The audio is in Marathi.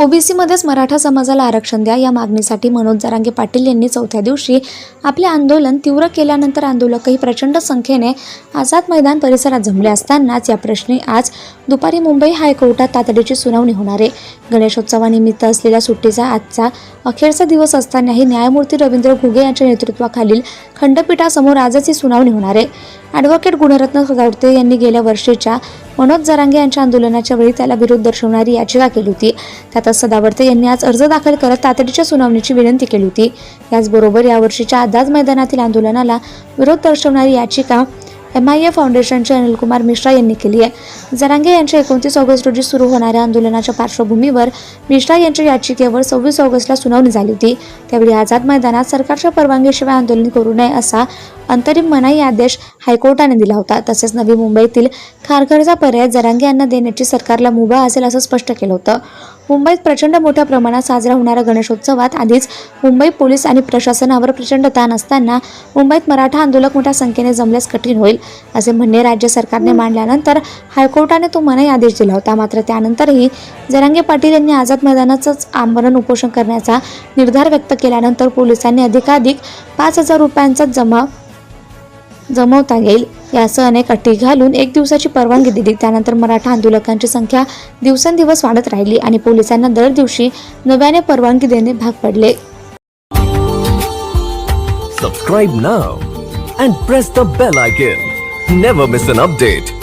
ओबीसीमध्येच मराठा समाजाला आरक्षण द्या या मागणीसाठी मनोज जरांगे पाटील यांनी चौथ्या दिवशी आपले आंदोलन तीव्र केल्यानंतर आंदोलकही प्रचंड संख्येने आझाद मैदान परिसरात जमले असतानाच या प्रश्नी आज दुपारी मुंबई हायकोर्टात तातडीची सुनावणी होणार आहे. गणेशोत्सवानिमित्त असलेल्या सुट्टीचा आजचा अखेरचा दिवस असतानाही न्यायमूर्ती रवींद्र घुगे यांच्या नेतृत्वाखालील खंडपीठासमोर आजच ही सुनावणी होणार आहे. ॲडव्होकेट गुणरत्न गावते यांनी गेल्या वर्षीच्या मनोज जरांगे यांच्या आंदोलनाच्या वेळी त्याला विरोध दर्शवणारी याचिका केली होती. त्यातच सदावर्ते यांनी आज अर्ज दाखल करत तातडीच्या सुनावणीची विनंती केली होती. याचबरोबर यावर्षीच्या आझाद मैदानातील आंदोलनाला विरोध दर्शवणारी याचिका एम आय ए फाउंडेशनचे अनिलकुमार मिश्रा यांनी केली आहे. जरांगे यांच्या एकोणतीस ऑगस्ट रोजी सुरू होणाऱ्या आंदोलनाच्या पार्श्वभूमीवर मिश्रा यांच्या याचिकेवर सव्वीस ऑगस्टला सुनावणी झाली होती. त्यावेळी आझाद मैदानात सरकारच्या परवानगीशिवाय आंदोलन करू नये असा अंतरिम मनाई आदेश हायकोर्टाने दिला होता. तसेच नवी मुंबईतील खारघरचा पर्याय जरांगे यांना देण्याची सरकारला मुभा असेल असं स्पष्ट केलं होतं. मुंबईत प्रचंड मोठ्या प्रमाणात साजरा होणाऱ्या गणेशोत्सवात आधीच मुंबई पोलीस आणि प्रशासनावर प्रचंड ताण असताना मुंबईत मराठा आंदोलक मोठ्या संख्येने जमल्यास कठीण होईल असे म्हणणे राज्य सरकारने मांडल्यानंतर हायकोर्टाने तो मनाई आदेश दिला होता. मात्र त्यानंतरही जरांगे पाटील यांनी आझाद मैदानाचंच आमरण उपोषण करण्याचा निर्धार व्यक्त केल्यानंतर पोलिसांनी अधिकाधिक पाच हजार रुपयांचा जमा जमवता येईल. यासह अनेक अटी घालून एक दिवसाची परवानगी दिली. त्यानंतर मराठा आंदोलकांची संख्या दिवसेंदिवस वाढत राहिली आणि पोलिसांना दर दिवशी नव्याने परवानगी देणे भाग पडले. Subscribe now and press the bell icon never miss an update